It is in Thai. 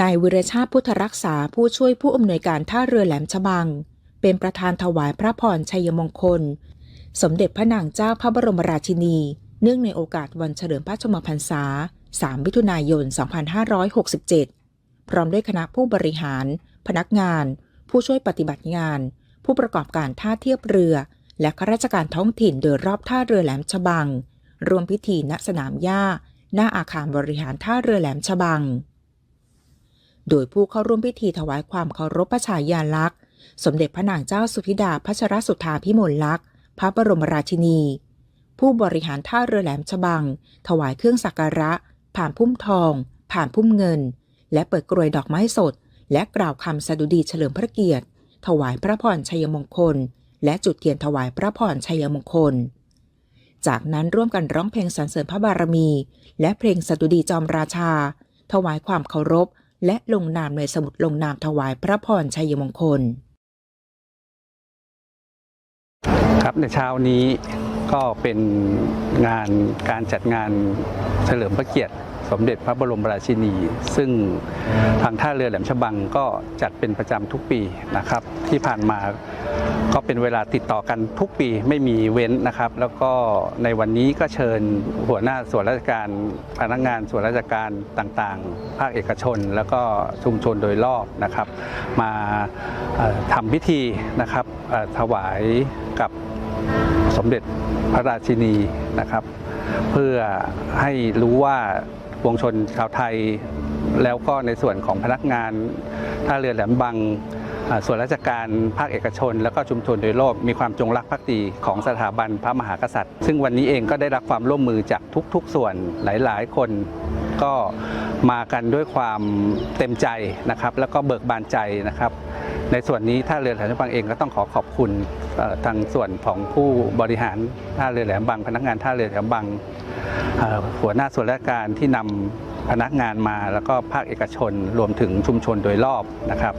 นายวิรชาติพุทธรักษาผู้ช่วยผู้อำนวยการท่าเรือแหลมฉบัง เป็นประธานถวายพระพรชัยมงคล สมเด็จพระนางเจ้าพระบรมราชินี เนื่องในโอกาสวันเฉลิมพระชมพรรษา 3 มิถุนายน 2567 พร้อมด้วยคณะผู้บริหาร พนักงาน ผู้ช่วยปฏิบัติงาน ผู้ประกอบการท่าเทียบเรือ และข้าราชการท้องถิ่นโดยรอบท่าเรือแหลมฉบังรวมพิธีณสนามหญ้า หน้าอาคารบริหารท่าเรือแหลมฉบัง โดยผู้เข้าร่วมพิธีถวายความเคารพพระชายาลักษณ์ สมเด็จพระนางเจ้าสุธิดาพัชรสุธาพิมลลักษณ์ พระบรมราชินี ผู้บริหารท่าเรือแหลมฉบัง ถวายเครื่องสักการะ ผ่านพุ่มทอง ผ่านพุ่มเงิน และเปิดกรวยดอกไม้สด และกล่าวคำสดุดีเฉลิมพระเกียรติ ถวายพระพรชัยมงคล และจุดเทียนถวายพระพรชัยมงคลจากนั้นร่วมกันร้องเพลงสรรเสริญพระบารมี และเพลงสดุดีจอมราชา ถวายความเคารพ และลงนามในสมุดลงนามถวายพระพรชัยมงคล ครับในเช้านี้ก็เป็นงานการจัดงานเฉลิมพระเกียรติสมเด็จพระบรมราชินี ซึ่งทางท่าเรือแหลมฉบังก็จัดเป็นประจำทุกปีนะครับ ที่ผ่านมา ก็เป็นเวลาติดต่อกันทุกปีไม่มีเว้นนะครับ แล้วก็ในวันนี้ก็เชิญหัวหน้าส่วนราชการพนักงานส่วนราชการต่างๆ ภาคเอกชน แล้วก็ชุมชนโดยรอบนะครับ มาเอ่อทำพิธีนะครับถวายกับสมเด็จพระราชินีนะครับ เพื่อให้รู้ว่าปวงชนชาวไทย แล้วก็ในส่วนของพนักงานท่าเรือแหลมบัง ส่วนราชการภาคเอกชน แล้วก็ชุมชนโดยรอบมีความจงรักภักดีของสถาบันพระมหากษัตริย์ ซึ่งวันนี้เองก็ได้รับความร่วมมือจากทุก ๆ ส่วนหลาย ๆ คนก็มากันด้วยความเต็มใจนะครับ แล้วก็เบิกบานใจนะครับ ในส่วนนี้ท่าเรือแหลมฉบังเองก็ต้องขอขอบคุณทางส่วนของผู้บริหารท่าเรือแหลมบังพนักงานท่าเรือแหลมบังหัวหน้าส่วนราชการที่นำพนักงานมาแล้วก็ภาคเอกชนรวมถึงชุมชนโดยรอบนะครับ